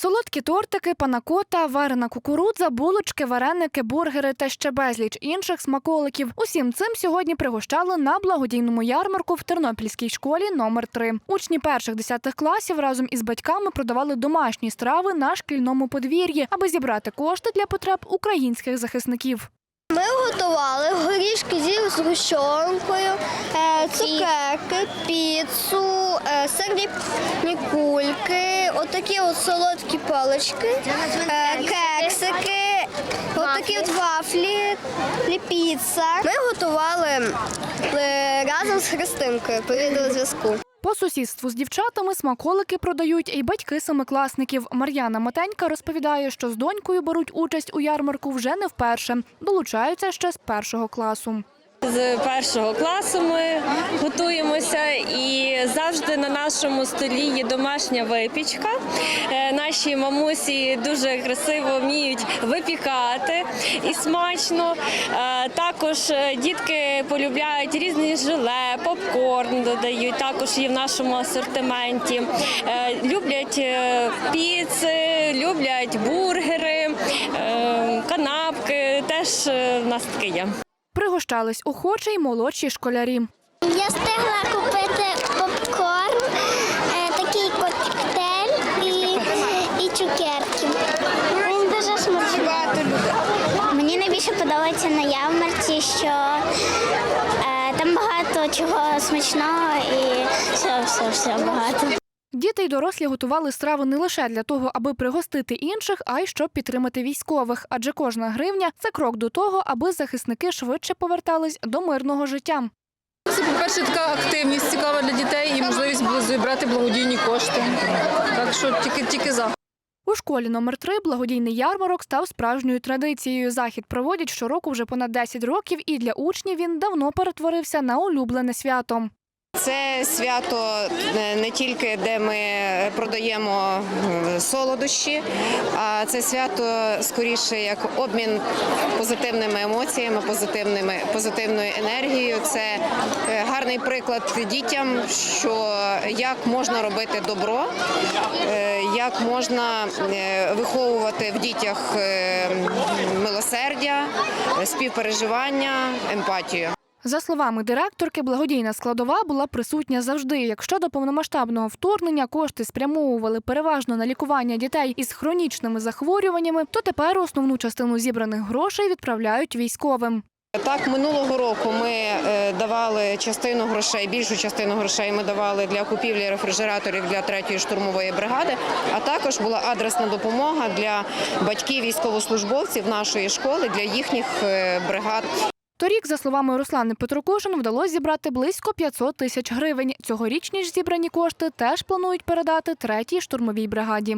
Солодкі тортики, панакота, варена кукурудза, булочки, вареники, бургери та ще безліч інших смаколиків. Усім цим сьогодні пригощали на благодійному ярмарку в Тернопільській школі номер 3 Учні перших десятих класів разом із батьками продавали домашні страви на шкільному подвір'ї, аби зібрати кошти для потреб українських захисників. Ми готували горішки зі згущенкою, е, цукерки, піцу, сирні кульки, отакі от солодкі палички, е, кексики, отакі от вафлі, піца. Ми готували е, разом з Христинкою по відеозв'язку. По сусідству з дівчатами смаколики продають і батьки семикласників. Мар'яна Матенька розповідає, що з донькою беруть участь у ярмарку вже не вперше. Долучаються ще з першого класу. З першого класу ми готуємося і завжди на нашому столі є домашня випічка. Е, Наші мамусі дуже красиво вміють випікати і смачно. Е, Також е, дітки полюбляють різні желе, попкорн додають. Також є в нашому асортименті. Люблять піци, люблять бургери, канапки. Теж в нас таке є. Пригощались охоче й молодші школярі. Я встигла купити попкорн, е, такий коктейль і, і цукерки. Він дуже смачний. Мені найбільше подобається на ярмарці, що е, там багато чого смачного і все, все, все багато. Діти й дорослі готували страви не лише для того, аби пригостити інших, а й щоб підтримати військових. Адже кожна гривня це крок до того, аби захисники швидше повертались до мирного життя. Це, по-перше, така активність цікава для дітей і можливість зібрати благодійні кошти. Так що тільки, тільки за. У школі номер 3 благодійний ярмарок став справжньою традицією. Захід проводять щороку вже понад 10 років, і для учнів він давно перетворився на улюблене свято. Це свято е, не тільки де ми продаємо е, солодощі, а це свято скоріше як обмін позитивними емоціями, позитивними позитивною енергією. Це е, гарний приклад дітям, що як можна робити добро, як можна виховувати в дітях милосердя, співпереживання, емпатію. За словами директорки, благодійна складова була присутня завжди. Якщо до повномасштабного вторгнення кошти спрямовували переважно на лікування дітей із хронічними захворюваннями, то тепер основну частину зібраних грошей відправляють військовим. Так, минулого року ми е, давали частину грошей, більшу частину грошей ми давали для купівлі рефрижераторів для третьої штурмової бригади. А також була адресна допомога для батьків військовослужбовців нашої школи для їхніх е, бригад. Торік, за словами Руслани Петрокушин, вдалося зібрати близько 500 тисяч гривень. Цьогорічні ж зібрані кошти теж планують передати третій штурмовій бригаді.